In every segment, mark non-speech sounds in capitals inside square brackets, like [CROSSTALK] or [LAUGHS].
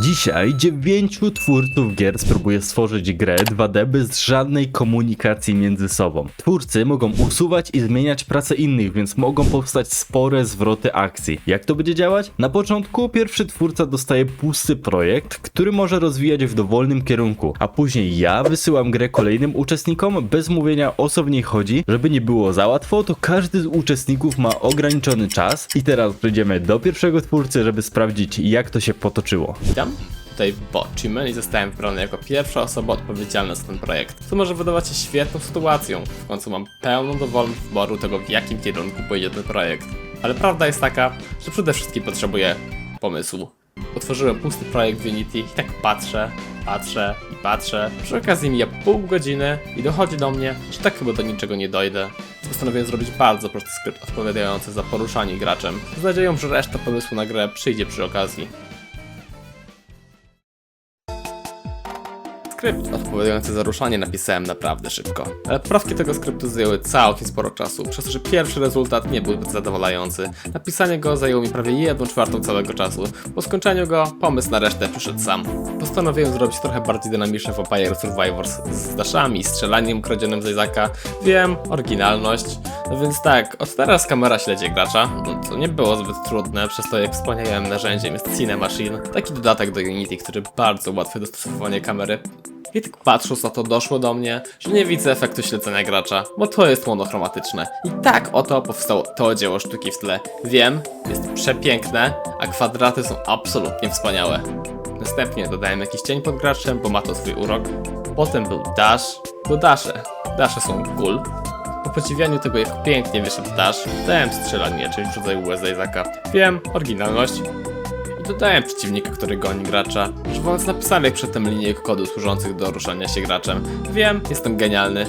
Dzisiaj dziewięciu twórców gier spróbuje stworzyć grę 2D bez żadnej komunikacji między sobą. Twórcy mogą usuwać i zmieniać pracę innych, więc mogą powstać spore zwroty akcji. Jak to będzie działać? Na początku pierwszy twórca dostaje pusty projekt, który może rozwijać w dowolnym kierunku, a później ja wysyłam grę kolejnym uczestnikom bez mówienia o co w niej chodzi, żeby nie było za łatwo, to każdy z uczestników ma ograniczony czas i teraz przejdziemy do pierwszego twórcy, żeby sprawdzić jak to się potoczyło. Tutaj Botchiman i zostałem wybrany jako pierwsza osoba odpowiedzialna za ten projekt. Co może wydawać się świetną sytuacją. W końcu mam pełną dowolność wyboru tego, w jakim kierunku pójdzie ten projekt. Ale prawda jest taka, że przede wszystkim potrzebuję pomysłu. Otworzyłem pusty projekt w Unity i tak patrzę, patrzę i patrzę. Przy okazji mija pół godziny i dochodzi do mnie, że tak chyba do niczego nie dojdę. Postanowiłem zrobić bardzo prosty skrypt odpowiadający za poruszanie graczem, z nadzieją, że reszta pomysłu na grę przyjdzie przy okazji. Skrypt odpowiadający za ruszanie napisałem naprawdę szybko, ale poprawki tego skryptu zajęły całkiem sporo czasu, przez to, że pierwszy rezultat nie był zbyt zadowalający. Napisanie go zajęło mi prawie 1 czwartą całego czasu. Po skończeniu go pomysł na resztę przyszedł sam. Postanowiłem zrobić trochę bardziej dynamiczny Vampire Survivors z daszami, strzelaniem kradzionym z Isaaca. Wiem, oryginalność. No więc tak, od teraz kamera śledzi gracza, co nie było zbyt trudne, przez to jak wspaniałym narzędziem jest Cine Machine, taki dodatek do Unity, który bardzo ułatwia dostosowanie kamery. I tak patrząc na to doszło do mnie, że nie widzę efektu śledzenia gracza, bo to jest monochromatyczne. I tak oto powstało to dzieło sztuki w tle. Wiem, jest przepiękne, a kwadraty są absolutnie wspaniałe. Następnie dodałem jakiś cień pod graczem, bo ma to swój urok. Potem był dash, bo dasze. Dasze są cool. Po podziwianiu tego jak pięknie wyszedł dash, dałem strzelanie, czyli w rodzaju łez Isaaca. Wiem, oryginalność, i dodałem przeciwnika, który goni gracza, używając napisanych przedtem linijek kodu służących do ruszania się graczem. Wiem, jestem genialny.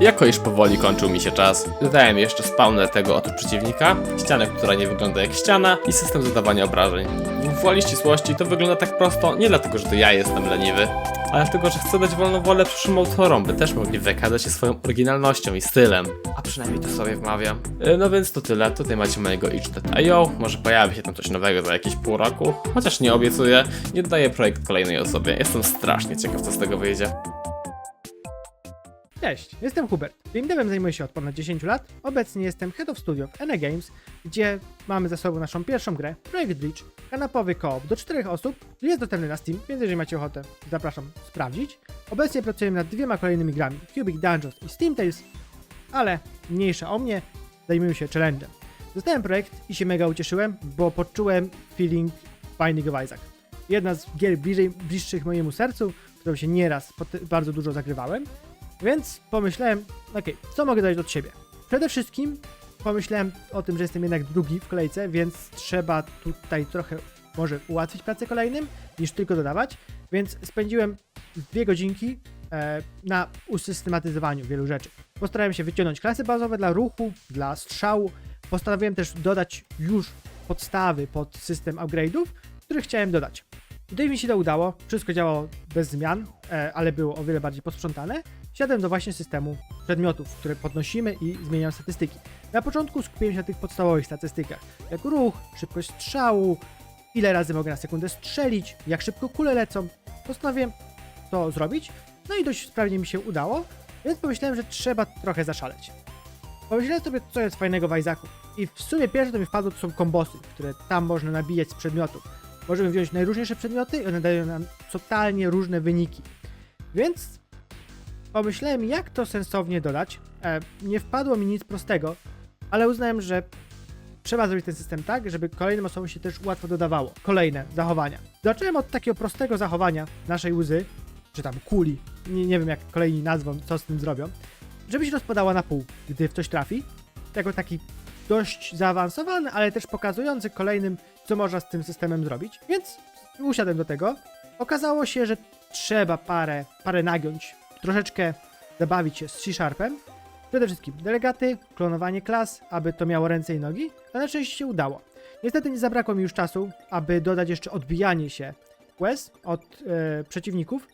Jako iż powoli kończył mi się czas, dodałem jeszcze spawner tego oto przeciwnika, ścianę, która nie wygląda jak ściana i system zadawania obrażeń. W woli ścisłości to wygląda tak prosto nie dlatego, że to ja jestem leniwy, ale dlatego, że chcę dać wolną wolę przyszłym autorom, by też mogli wykazać się swoją oryginalnością i stylem. A przynajmniej to sobie wmawiam. E, No więc to tyle, tutaj macie mojego itch.io, może pojawi się tam coś nowego za jakieś pół roku, chociaż nie obiecuję, nie dodaję projekt kolejnej osobie, jestem strasznie ciekaw co z tego wyjdzie. Cześć, jestem Hubert. Game devem zajmuję się od ponad 10 lat. Obecnie jestem Head of Studio w NE Games, gdzie mamy za sobą naszą pierwszą grę, Projekt Breach, kanapowy koop do 4 osób, jest dostępny na Steam, więc jeżeli macie ochotę, zapraszam sprawdzić. Obecnie pracujemy nad dwiema kolejnymi grami, Cubic Dungeons i Steam Tales, ale mniejsza o mnie, zajmuję się challenge'em. Dostałem projekt i się mega ucieszyłem, bo poczułem feeling Binding of Isaac. Jedna z gier bliżej, bliższych mojemu sercu, którą się nieraz bardzo dużo zagrywałem, więc pomyślałem, okej, co mogę dać od siebie? Przede wszystkim pomyślałem o tym, że jestem jednak drugi w kolejce, więc trzeba tutaj trochę może ułatwić pracę kolejnym, niż tylko dodawać. Więc spędziłem dwie godzinki e, na usystematyzowaniu wielu rzeczy. Postarałem się wyciągnąć klasy bazowe dla ruchu, dla strzału. Postanowiłem też dodać już podstawy pod system upgrade'ów, które chciałem dodać. Tutaj mi się to udało, wszystko działało bez zmian, e, ale było o wiele bardziej posprzątane. Siadłem do właśnie systemu przedmiotów, które podnosimy i zmieniam statystyki. Na początku skupiłem się na tych podstawowych statystykach, jak ruch, szybkość strzału, ile razy mogę na sekundę strzelić, jak szybko kule lecą. Postanowiłem to zrobić, no i dość sprawnie mi się udało, więc pomyślałem, że trzeba trochę zaszaleć. Pomyślałem sobie, co jest fajnego w Isaacu. I w sumie pierwsze, co mi wpadło, to są kombosy, które tam można nabijać z przedmiotów. Możemy wziąć najróżniejsze przedmioty i one dają nam totalnie różne wyniki. Więc pomyślałem, jak to sensownie dodać. E, nie wpadło mi nic prostego, ale uznałem, że trzeba zrobić ten system tak, żeby kolejnym osobom się też łatwo dodawało. Kolejne zachowania. Zacząłem od takiego prostego zachowania naszej łzy, czy tam kuli, nie, nie wiem jak kolejni nazwą, co z tym zrobią, żeby się rozpadała na pół, gdy w coś trafi. Jako taki dość zaawansowany, ale też pokazujący kolejnym, co można z tym systemem zrobić. Więc usiadłem do tego. Okazało się, że trzeba parę, parę nagiąć, troszeczkę zabawić się z C-Sharpem. Przede wszystkim delegaty, klonowanie klas, aby to miało ręce i nogi, a na szczęście się udało. Niestety nie zabrakło mi już czasu, aby dodać jeszcze odbijanie się quest od e, przeciwników,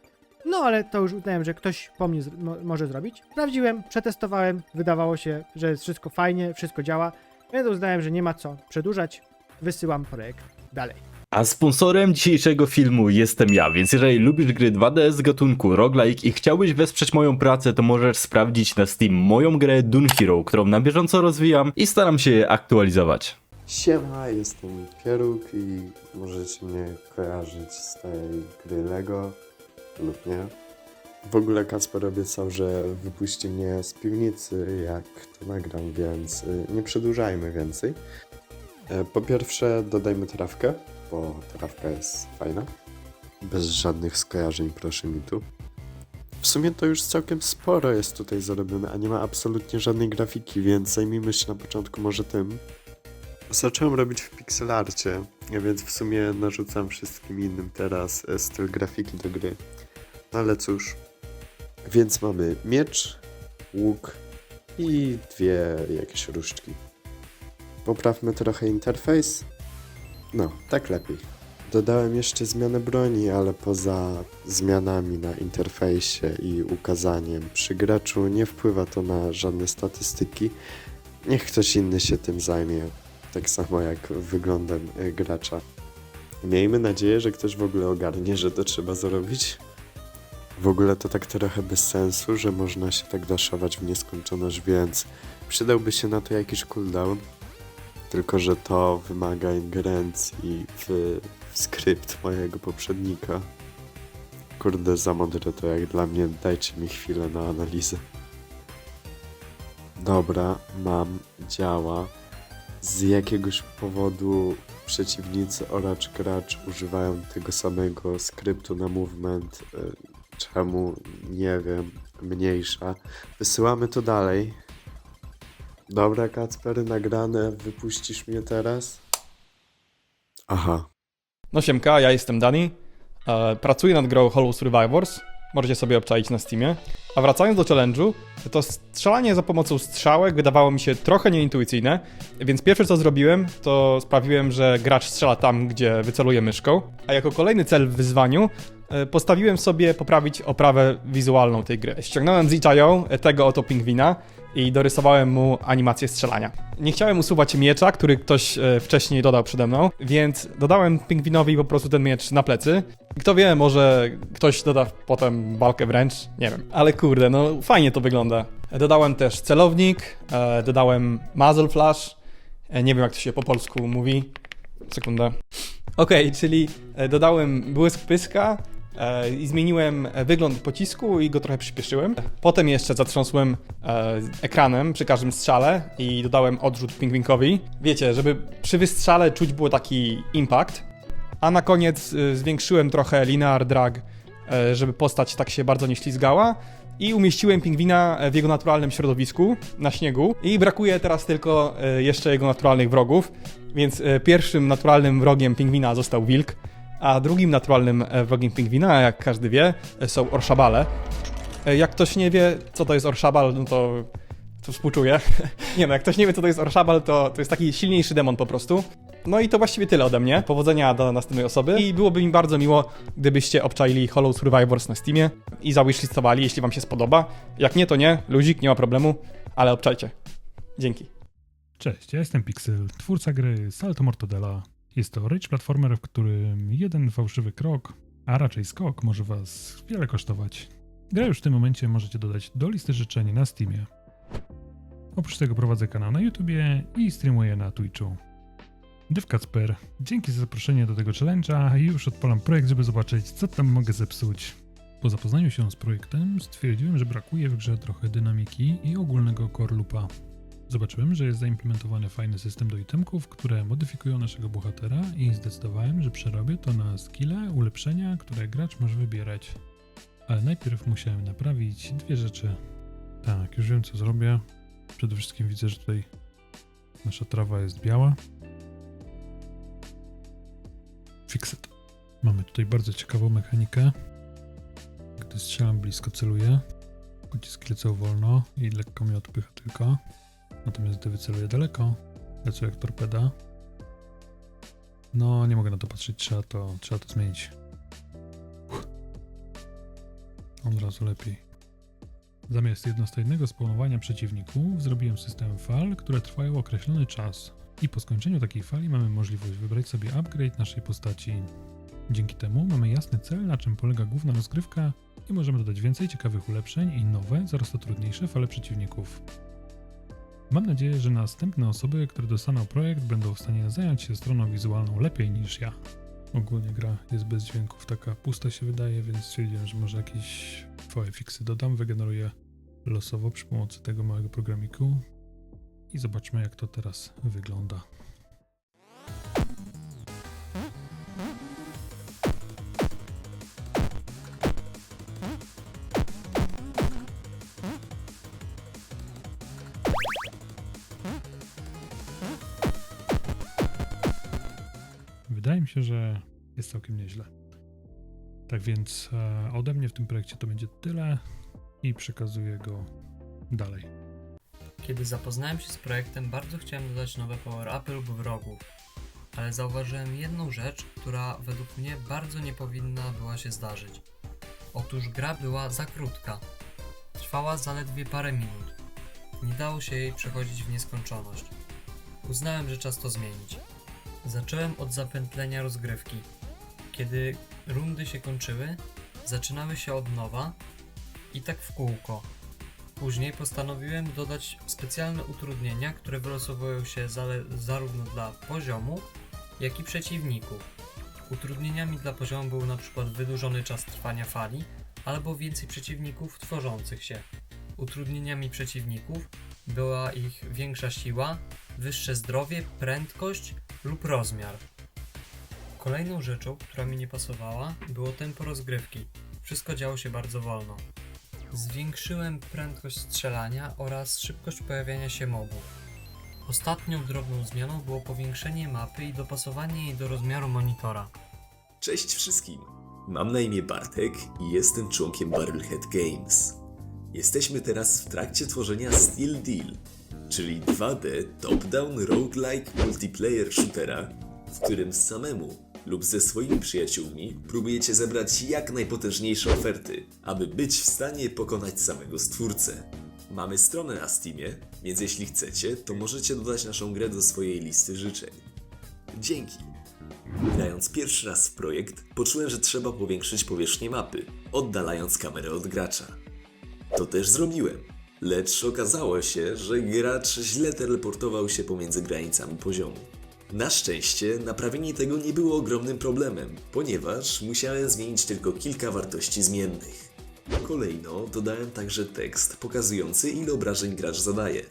no ale to już uznałem, że ktoś po mnie może zrobić. Sprawdziłem, przetestowałem, wydawało się, że jest wszystko fajnie, wszystko działa, więc uznałem, że nie ma co przedłużać. Wysyłam projekt dalej. A sponsorem dzisiejszego filmu jestem ja, więc jeżeli lubisz gry 2D z gatunku roguelike i chciałbyś wesprzeć moją pracę, to możesz sprawdzić na Steam moją grę Dune Hero, którą na bieżąco rozwijam i staram się je aktualizować. Siema, jestem Pieruk i możecie mnie kojarzyć z tej gry Lego lub nie. W ogóle Kasper obiecał, że wypuści mnie z piwnicy, jak to nagram, więc y, nie przedłużajmy więcej. E, Po pierwsze dodajmy trawkę, bo trawka jest fajna. Bez żadnych skojarzeń, proszę mi tu. W sumie to już całkiem sporo jest tutaj zarobione, a nie ma absolutnie żadnej grafiki, więc zajmijmy się na początku może tym. Zacząłem robić w pixelarcie, więc w sumie narzucam wszystkim innym teraz e, styl grafiki do gry. No ale cóż. Więc mamy miecz, łuk i dwie jakieś różdżki. Poprawmy trochę interfejs. No, tak lepiej. Dodałem jeszcze zmianę broni, ale poza zmianami na interfejsie i ukazaniem przy graczu nie wpływa to na żadne statystyki. Niech ktoś inny się tym zajmie, tak samo jak wyglądem y, gracza. Miejmy nadzieję, że ktoś w ogóle ogarnie, że to trzeba zrobić. W ogóle to tak trochę bez sensu, że można się tak daszować w nieskończoność, więc przydałby się na to jakiś cooldown. Tylko, że to wymaga ingerencji w, w skrypt mojego poprzednika. Kurde, za mądre to jak dla mnie, dajcie mi chwilę na analizę. Dobra, mam, działa. Z jakiegoś powodu przeciwnicy oraz gracz używają tego samego skryptu na movement. y, Czemu? Nie wiem. Mniejsza. Wysyłamy to dalej. Dobra, Kacper, nagrane. Wypuścisz mnie teraz? Aha. No siemka, ja jestem Dani. E, pracuję nad grą Hollow Survivors. Możecie sobie obczaić na Steamie. A wracając do challenge'u, to strzelanie za pomocą strzałek wydawało mi się trochę nieintuicyjne, więc pierwsze co zrobiłem, to sprawiłem, że gracz strzela tam, gdzie wyceluje myszką, a jako kolejny cel w wyzwaniu e, postawiłem sobie poprawić oprawę wizualną tej gry. Ściągnąłem z tego oto pingwina i dorysowałem mu animację strzelania. Nie chciałem usuwać miecza, który ktoś e, wcześniej dodał przede mną, więc dodałem pingwinowi po prostu ten miecz na plecy. Kto wie, może ktoś doda potem balkę wręcz, nie wiem. Ale kurde, no fajnie to wygląda. Dodałem też celownik, e, dodałem muzzle flash, e, nie wiem jak to się po polsku mówi. Sekunda. Okej, czyli dodałem błysk pyska i zmieniłem e, wygląd pocisku i go trochę przyspieszyłem. Potem jeszcze zatrząsłem e, ekranem przy każdym strzale i dodałem odrzut pingwinkowi. Wiecie, żeby przy wystrzale czuć było taki impact. A na koniec zwiększyłem trochę linear drag, e, żeby postać tak się bardzo nie ślizgała. I umieściłem pingwina w jego naturalnym środowisku, na śniegu. I brakuje teraz tylko e, jeszcze jego naturalnych wrogów. Więc e, pierwszym naturalnym wrogiem pingwina został wilk, a drugim naturalnym e, wrogiem pingwina, jak każdy wie, są orszabale. E, Jak ktoś nie wie, co to jest orszabal, no to, to współczuję. [LAUGHS] nie no, jak ktoś nie wie, co to jest orszabal, to, to jest taki silniejszy demon po prostu. No i to właściwie tyle ode mnie. Powodzenia do następnej osoby. I byłoby mi bardzo miło, gdybyście obczaili Hollow Survivors na Steamie i zawishlistowali, jeśli wam się spodoba. Jak nie, to nie, luzik, nie ma problemu, ale obczajcie. Dzięki. Cześć, ja jestem Pixel, twórca gry Salto Mortadella. Jest to rage platformer, w którym jeden fałszywy krok, a raczej skok, może was wiele kosztować. Grę już w tym momencie możecie dodać do listy życzeń na Steamie. Oprócz tego prowadzę kanał na YouTubie i streamuję na Twitchu. Dyw Kacper, dzięki za zaproszenie do tego challenge'a i już odpalam projekt, żeby zobaczyć, co tam mogę zepsuć. Po zapoznaniu się z projektem stwierdziłem, że brakuje w grze trochę dynamiki i ogólnego core loopa. Zobaczyłem, że jest zaimplementowany fajny system do itemków, które modyfikują naszego bohatera i zdecydowałem, że przerobię to na skille, ulepszenia, które gracz może wybierać. Ale najpierw musiałem naprawić dwie rzeczy. Tak, już wiem co zrobię. Przede wszystkim widzę, że tutaj nasza trawa jest biała. Fixit. Mamy tutaj bardzo ciekawą mechanikę. Gdy strzelam blisko celuję. Pociski lecą wolno i lekko mnie odpycha tylko. Natomiast gdy wyceluję daleko, lecę jak torpeda. No, nie mogę na to patrzeć, trzeba to, trzeba to zmienić. Od razu lepiej. Zamiast jednostajnego spawnowania przeciwników, zrobiłem system fal, które trwają określony czas. I po skończeniu takiej fali mamy możliwość wybrać sobie upgrade naszej postaci. Dzięki temu mamy jasny cel, na czym polega główna rozgrywka i możemy dodać więcej ciekawych ulepszeń i nowe, coraz to trudniejsze fale przeciwników. Mam nadzieję, że następne osoby, które dostaną projekt, będą w stanie zająć się stroną wizualną lepiej niż ja. Ogólnie gra jest bez dźwięków, taka pusta się wydaje, więc stwierdziłem, że może jakieś VFX-y dodam, wygeneruję losowo przy pomocy tego małego programiku i zobaczmy jak to teraz wygląda. Że jest całkiem nieźle. Tak więc e, ode mnie w tym projekcie to będzie tyle i przekazuję go dalej. Kiedy zapoznałem się z projektem, bardzo chciałem dodać nowe power-upy lub wrogów, ale zauważyłem jedną rzecz, która według mnie bardzo nie powinna była się zdarzyć. Otóż gra była za krótka. Trwała zaledwie parę minut. Nie dało się jej przechodzić w nieskończoność. Uznałem, że czas to zmienić. Zacząłem od zapętlenia rozgrywki. Kiedy rundy się kończyły, zaczynały się od nowa i tak w kółko. Później postanowiłem dodać specjalne utrudnienia, które wylosowują się zarówno dla poziomu, jak i przeciwników. Utrudnieniami dla poziomu był przykład wydłużony czas trwania fali albo więcej przeciwników tworzących się. Utrudnieniami przeciwników była ich większa siła, wyższe zdrowie, prędkość lub rozmiar. Kolejną rzeczą, która mi nie pasowała, było tempo rozgrywki. Wszystko działo się bardzo wolno. Zwiększyłem prędkość strzelania oraz szybkość pojawiania się mobów. Ostatnią drobną zmianą było powiększenie mapy i dopasowanie jej do rozmiaru monitora. Cześć wszystkim! Mam na imię Bartek i jestem członkiem Barrelhead Games. Jesteśmy teraz w trakcie tworzenia Steel Deal, czyli 2D top-down roguelike multiplayer shootera, w którym samemu lub ze swoimi przyjaciółmi próbujecie zebrać jak najpotężniejsze oferty, aby być w stanie pokonać samego stwórcę. Mamy stronę na Steamie, więc jeśli chcecie, to możecie dodać naszą grę do swojej listy życzeń. Dzięki! Grając pierwszy raz w projekt, poczułem, że trzeba powiększyć powierzchnię mapy, oddalając kamerę od gracza. To też zrobiłem, lecz okazało się, że gracz źle teleportował się pomiędzy granicami poziomu. Na szczęście naprawienie tego nie było ogromnym problemem, ponieważ musiałem zmienić tylko kilka wartości zmiennych. Kolejno dodałem także tekst pokazujący ile obrażeń gracz zadaje.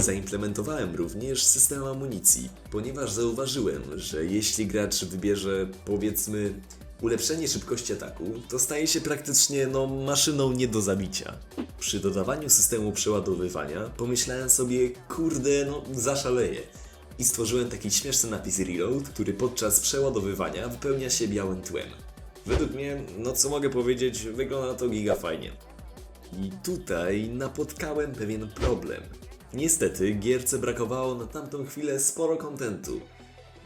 Zaimplementowałem również system amunicji, ponieważ zauważyłem, że jeśli gracz wybierze powiedzmy ulepszenie szybkości ataku, to staje się praktycznie no maszyną nie do zabicia. Przy dodawaniu systemu przeładowywania pomyślałem sobie, kurde, no zaszaleję. I stworzyłem taki śmieszny napis reload, który podczas przeładowywania wypełnia się białym tłem. Według mnie, no co mogę powiedzieć, wygląda to giga fajnie. I tutaj napotkałem pewien problem. Niestety, gierce brakowało na tamtą chwilę sporo kontentu.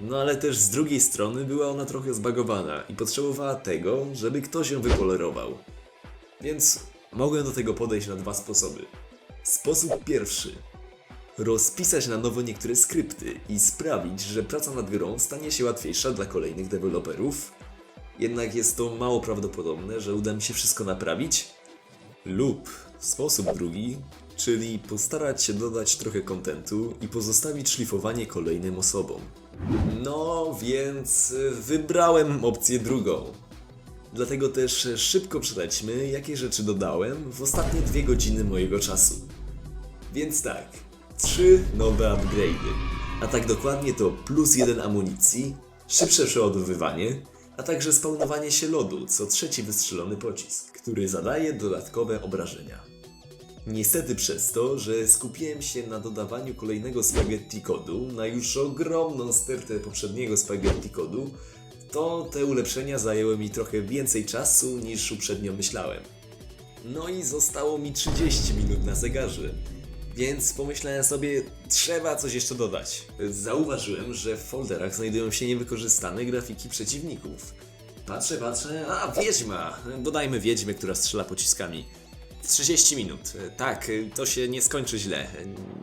No ale też z drugiej strony była ona trochę zbagowana i potrzebowała tego, żeby ktoś ją wypolerował. Więc mogłem do tego podejść na dwa sposoby. Sposób pierwszy. Rozpisać na nowo niektóre skrypty i sprawić, że praca nad grą stanie się łatwiejsza dla kolejnych deweloperów. Jednak jest to mało prawdopodobne, że uda mi się wszystko naprawić. Lub sposób drugi, czyli postarać się dodać trochę kontentu i pozostawić szlifowanie kolejnym osobom. No więc y, wybrałem opcję drugą. Dlatego też szybko przejdźmy, jakie rzeczy dodałem w ostatnie dwie godziny mojego czasu. Więc tak, trzy nowe upgrade'y. A tak dokładnie to plus jeden amunicji, szybsze przeładowywanie, a także spawnowanie się lodu co trzeci wystrzelony pocisk, który zadaje dodatkowe obrażenia. Niestety przez to, że skupiłem się na dodawaniu kolejnego spaghetti kodu na już ogromną stertę poprzedniego spaghetti kodu, to te ulepszenia zajęły mi trochę więcej czasu niż uprzednio myślałem. No i zostało mi 30 minut na zegarze. Więc pomyślałem sobie, trzeba coś jeszcze dodać. Zauważyłem, że w folderach znajdują się niewykorzystane grafiki przeciwników. Patrzę, patrzę, a wiedźma! Dodajmy wiedźmę, która strzela pociskami. W 30 minut. Tak, to się nie skończy źle.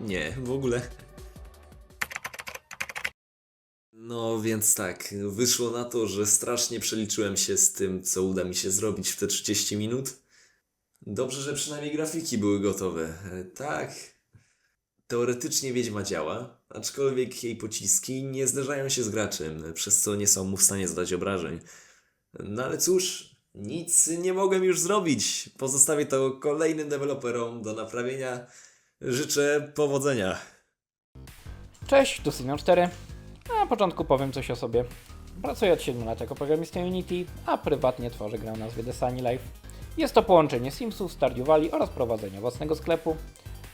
Nie, w ogóle. No więc tak, wyszło na to, że strasznie przeliczyłem się z tym, co uda mi się zrobić w te 30 minut. Dobrze, że przynajmniej grafiki były gotowe. E, Tak, teoretycznie Wiedźma działa, aczkolwiek jej pociski nie zderzają się z graczem, przez co nie są mu w stanie zadać obrażeń. No ale cóż, nic nie mogłem już zrobić. Pozostawię to kolejnym deweloperom do naprawienia. Życzę powodzenia. Cześć, tu Senior 4. Na początku powiem coś o sobie. Pracuję od 7 lat jako programista Unity, a prywatnie tworzę grę o nazwie The Sunny Life. Jest to połączenie Simsów, Stardew Valley oraz prowadzenia własnego sklepu.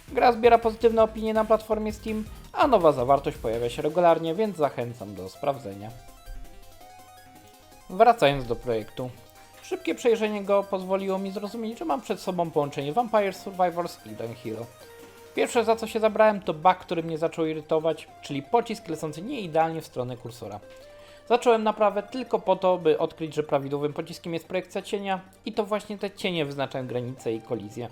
Gra zbiera pozytywne opinie na platformie Steam, a nowa zawartość pojawia się regularnie, więc zachęcam do sprawdzenia. Wracając do projektu. Szybkie przejrzenie go pozwoliło mi zrozumieć, że mam przed sobą połączenie Vampire Survivors i Dawn Hero. Pierwsze za co się zabrałem to bug, który mnie zaczął irytować, czyli pocisk lecący nieidealnie w stronę kursora. Zacząłem naprawę tylko po to, by odkryć, że prawidłowym pociskiem jest projekcja cienia i to właśnie te cienie wyznaczają granice i kolizję.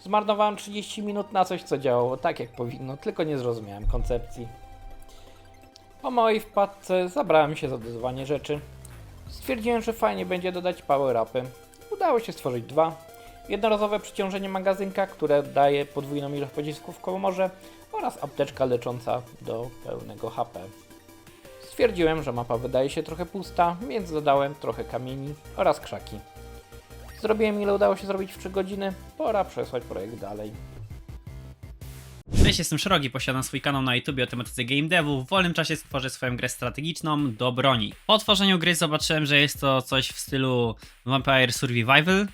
Zmarnowałem 30 minut na coś, co działało tak jak powinno, tylko nie zrozumiałem koncepcji. Po mojej wpadce zabrałem się za dodawanie rzeczy. Stwierdziłem, że fajnie będzie dodać power-upy. Udało się stworzyć dwa, jednorazowe przyciążenie magazynka, które daje podwójną ilość pocisków w kołomorze oraz apteczka lecząca do pełnego HP. Stwierdziłem, że mapa wydaje się trochę pusta, więc dodałem trochę kamieni oraz krzaki. Zrobiłem ile udało się zrobić w 3 godziny, pora przesłać projekt dalej. Cześć, jestem Szrogi, posiadam swój kanał na YouTube o tematyce game devu. W wolnym czasie stworzę swoją grę strategiczną do broni. Po tworzeniu gry zobaczyłem, że jest to coś w stylu Vampire Survival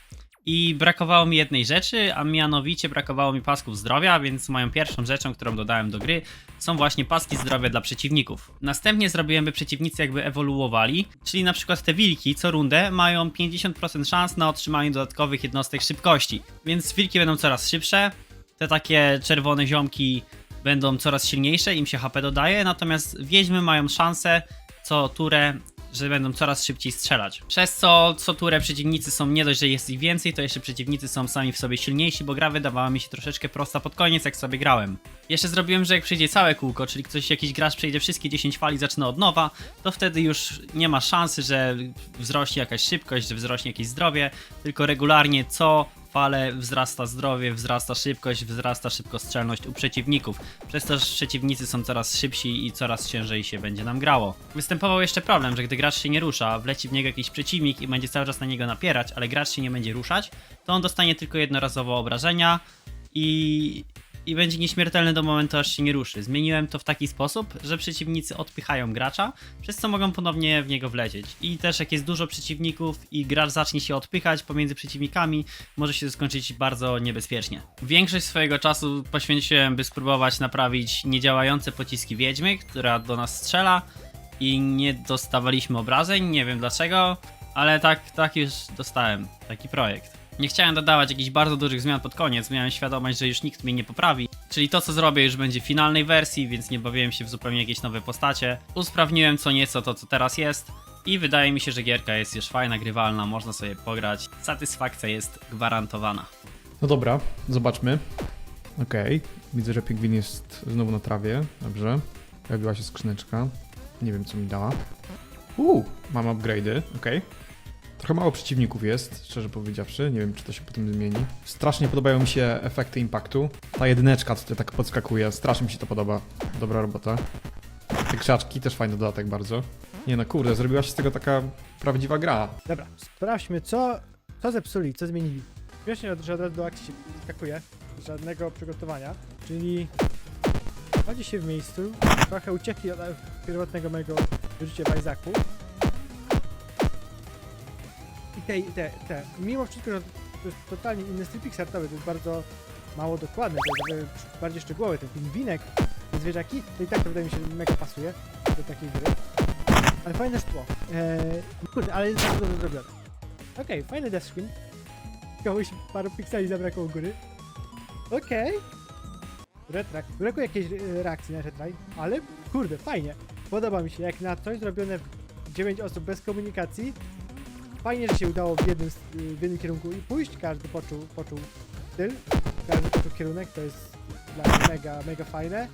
i brakowało mi jednej rzeczy, a mianowicie brakowało mi pasków zdrowia, więc moją pierwszą rzeczą, którą dodałem do gry są właśnie paski zdrowia dla przeciwników. Następnie zrobiłem, by przeciwnicy jakby ewoluowali, czyli na przykład te wilki co rundę mają 50% szans na otrzymanie dodatkowych jednostek szybkości, więc wilki będą coraz szybsze, te takie czerwone ziomki będą coraz silniejsze, im się HP dodaje, natomiast wiedźmy mają szansę co turę, że będą coraz szybciej strzelać. Przez co co turę przeciwnicy są nie dość, że jest ich więcej, to jeszcze przeciwnicy są sami w sobie silniejsi, bo gra wydawała mi się troszeczkę prosta pod koniec, jak sobie grałem. Jeszcze zrobiłem, że jak przejdzie całe kółko, czyli ktoś, jakiś gracz przejdzie wszystkie 10 fali, zaczyna od nowa, to wtedy już nie ma szansy, że wzrośnie jakaś szybkość, że wzrośnie jakieś zdrowie, tylko regularnie co fale wzrasta zdrowie, wzrasta szybkość, wzrasta szybkostrzelność u przeciwników. Przez to, że przeciwnicy są coraz szybsi i coraz ciężej się będzie nam grało. Występował jeszcze problem, że gdy gracz się nie rusza, wleci w niego jakiś przeciwnik i będzie cały czas na niego napierać, ale gracz się nie będzie ruszać, to on dostanie tylko jednorazowo obrażenia i, i będzie nieśmiertelny do momentu, aż się nie ruszy. Zmieniłem to w taki sposób, że przeciwnicy odpychają gracza, przez co mogą ponownie w niego wlecieć. I też jak jest dużo przeciwników i gracz zacznie się odpychać pomiędzy przeciwnikami, może się to skończyć bardzo niebezpiecznie. Większość swojego czasu poświęciłem, by spróbować naprawić niedziałające pociski wiedźmy, która do nas strzela i nie dostawaliśmy obrażeń, nie wiem dlaczego, ale tak, tak już dostałem taki projekt. Nie chciałem dodawać jakichś bardzo dużych zmian pod koniec, miałem świadomość, że już nikt mnie nie poprawi. Czyli to co zrobię już będzie w finalnej wersji, więc nie bawiłem się w zupełnie jakieś nowe postacie. Usprawniłem co nieco to co teraz jest i wydaje mi się, że gierka jest już fajna, grywalna, można sobie pograć. Satysfakcja jest gwarantowana. No dobra, zobaczmy. Okej, widzę, że pingwin jest znowu na trawie. Dobrze. Pojawiła się skrzyneczka. Nie wiem, co mi dała. Uuu, mam upgrade'y, okej. Trochę mało przeciwników jest, szczerze powiedziawszy. Nie wiem, czy to się potem zmieni. Strasznie podobają mi się efekty impaktu. Ta jedyneczka, tutaj tak podskakuje, strasznie mi się to podoba. Dobra robota. Te krzaczki, też fajny dodatek bardzo. Nie no, kurde, zrobiła się z tego taka prawdziwa gra. Dobra, sprawdźmy, co, co zepsuli, co zmienili. Śmiesznie, że od razu do akcji się skakuje, żadnego przygotowania, czyli chodzi się w miejscu, trochę uciekli od pierwotnego mojego życia Isaacu. Te, te, te, mimo wszystko, że to jest totalnie inny styl pixartowy, to jest bardzo mało dokładny, to jest jakby bardziej szczegółowy, ten pingwinek, te zwierzaki, to i tak to wydaje mi się mega pasuje do takiej gry. Ale fajne szkło. Eee, kurde, ale jest bardzo dobrze zrobione. Okej, fajny death screen. Paru pikseli zabrakło u góry. Okej. Retrak. Brakuje jakiejś e, reakcji na retraj, ale kurde, fajnie. Podoba mi się, jak na coś zrobione w 9 osób bez komunikacji. Fajnie, że się udało w jednym, w jednym kierunku i pójść. Każdy poczuł, poczuł styl, każdy poczuł kierunek, to jest dla mnie mega, mega fajne.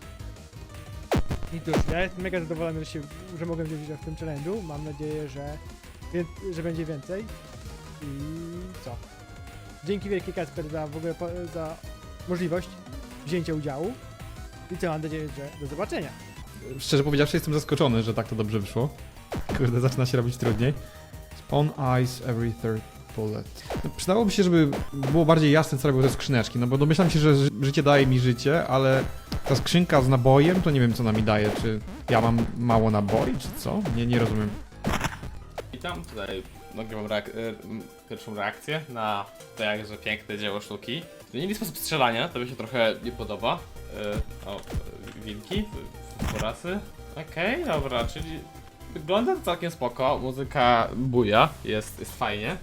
I cóż, ja jestem mega zadowolony, że, się, że mogłem wziąć udział w tym challenge'u. Mam nadzieję, że, że będzie więcej. I co? Dzięki wielkie Kasper za w ogóle za możliwość wzięcia udziału. I co, mam nadzieję, że do zobaczenia. Szczerze powiedziawszy, jestem zaskoczony, że tak to dobrze wyszło. Kurde, zaczyna się robić trudniej. Spawn eyes every third bullet. No, przydałoby się, żeby było bardziej jasne, co robią te skrzyneczki, no bo domyślam się, że ży- życie daje mi życie, ale ta skrzynka z nabojem, to nie wiem, co ona mi daje. Czy ja mam mało naboi, czy co? Nie, nie rozumiem. Witam, tutaj nagrywam reak- e, m, pierwszą reakcję na to jakże piękne dzieło sztuki. Zmienili sposób strzelania, to mi się trochę nie podoba. E, o, e, wilki, porasy. Okej, dobra, czyli wygląda to całkiem spoko, muzyka buja, jest, jest fajnie.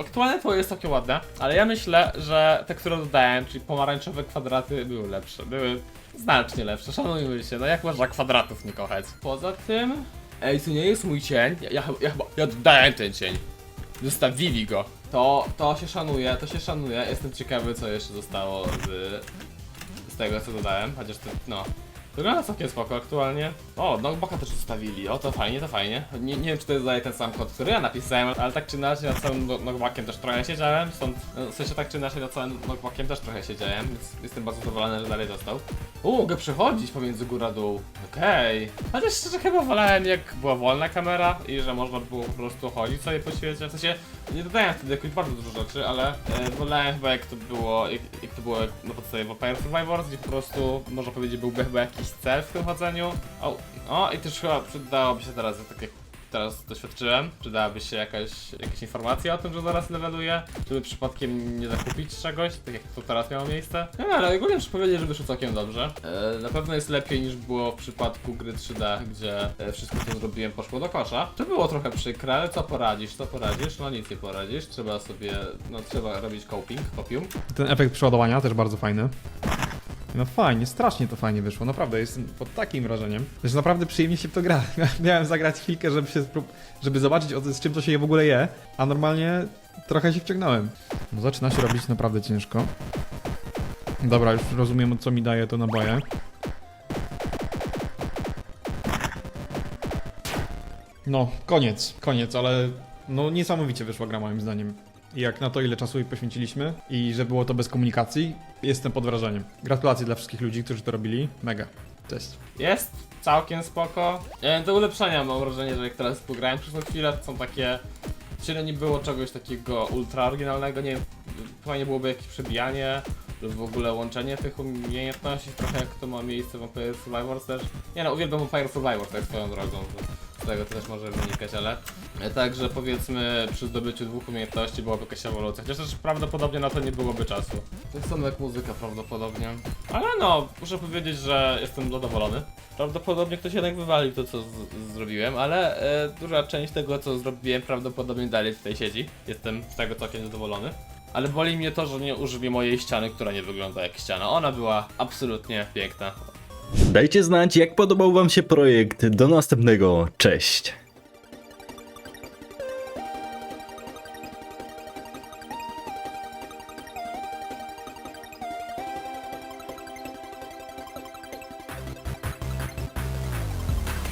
Aktualnie to jest całkiem ładne, ale ja myślę, że te, które dodałem, czyli pomarańczowe kwadraty, były lepsze. Były znacznie lepsze, szanujmy się, no jak można kwadratów nie kochać. Poza tym... Ej, to nie jest mój cień, ja, ja, chyba- ja chyba, ja dodałem ten cień. Zostawili go. To, to się szanuje, to się szanuje. Jestem ciekawy, co jeszcze zostało z, z tego, co dodałem, chociaż to, no. Wygląda całkiem spoko aktualnie. O, Knockbacka też zostawili. O, to fajnie, to fajnie. Nie, nie wiem, czy to jest dalej ten sam kod, który ja napisałem, ale tak czy inaczej nad no- Knockbackiem też trochę siedziałem. Stąd, no, w sensie tak czy inaczej nad całym Knockbackiem też trochę siedziałem, więc jestem bardzo zadowolony, że dalej dostał. U, mogę przechodzić pomiędzy góra-dół. Okej. Chociaż szczerze chyba wolałem jak była wolna kamera i że można było po prostu chodzić sobie po świecie. W sensie nie dodałem wtedy jakoś bardzo dużo rzeczy, ale e, wolałem chyba jak to było, jak, jak to było na podstawie Vampire Survivors, gdzie po prostu można powiedzieć byłby chyba jakiś cel w tym chodzeniu. O, o i też chyba przydałoby się teraz, tak jak teraz doświadczyłem, przydałaby się jakaś, jakaś informacja o tym, że zaraz leveluję, żeby przypadkiem nie zakupić czegoś, tak jak to teraz miało miejsce. No ale ogólnie muszę powiedzieć, że wyszło całkiem dobrze. E, na pewno jest lepiej niż było w przypadku gry 3D, gdzie e, wszystko co zrobiłem poszło do kosza. To było trochę przykre, ale co poradzisz, co poradzisz? No nic nie poradzisz, trzeba sobie, no trzeba robić coping, copium. Ten efekt przeładowania też bardzo fajny. No fajnie, strasznie to fajnie wyszło, naprawdę jestem pod takim wrażeniem, że naprawdę przyjemnie się w to gra. [LAUGHS] Miałem zagrać chwilkę, żeby się żeby zobaczyć z czym to się je w ogóle je, a normalnie trochę się wciągnąłem. No zaczyna się robić naprawdę ciężko. Dobra, już rozumiem co mi daje to naboje. No, koniec, koniec, ale no niesamowicie wyszła gra moim zdaniem. Jak na to ile czasu jej poświęciliśmy i że było to bez komunikacji, jestem pod wrażeniem. Gratulacje dla wszystkich ludzi, którzy to robili. Mega. Cześć. Jest całkiem spoko. E, Do ulepszenia mam wrażenie, że jak teraz pograłem przez chwilę, są takie... Czyli nie było czegoś takiego ultra oryginalnego, nie wiem, fajnie byłoby jakieś przebijanie lub w ogóle łączenie tych umiejętności, trochę jak to ma miejsce w Vampire Survivors też. Nie no, uwielbiam Vampire Survivors tak swoją drogą, to też może wynikać, ale e, także powiedzmy przy zdobyciu dwóch umiejętności byłaby jakaś ewolucja, chociaż też prawdopodobnie na to nie byłoby czasu. Tak samo jak muzyka prawdopodobnie. Ale no, muszę powiedzieć, że jestem zadowolony. Prawdopodobnie ktoś jednak wywalił to, co zrobiłem, ale e, duża część tego, co zrobiłem, prawdopodobnie dalej tutaj siedzi. Jestem z tego całkiem zadowolony. Ale boli mnie to, że nie użyli mojej ściany, która nie wygląda jak ściana. Ona była absolutnie piękna. Dajcie znać, jak podobał wam się projekt. Do następnego. Cześć.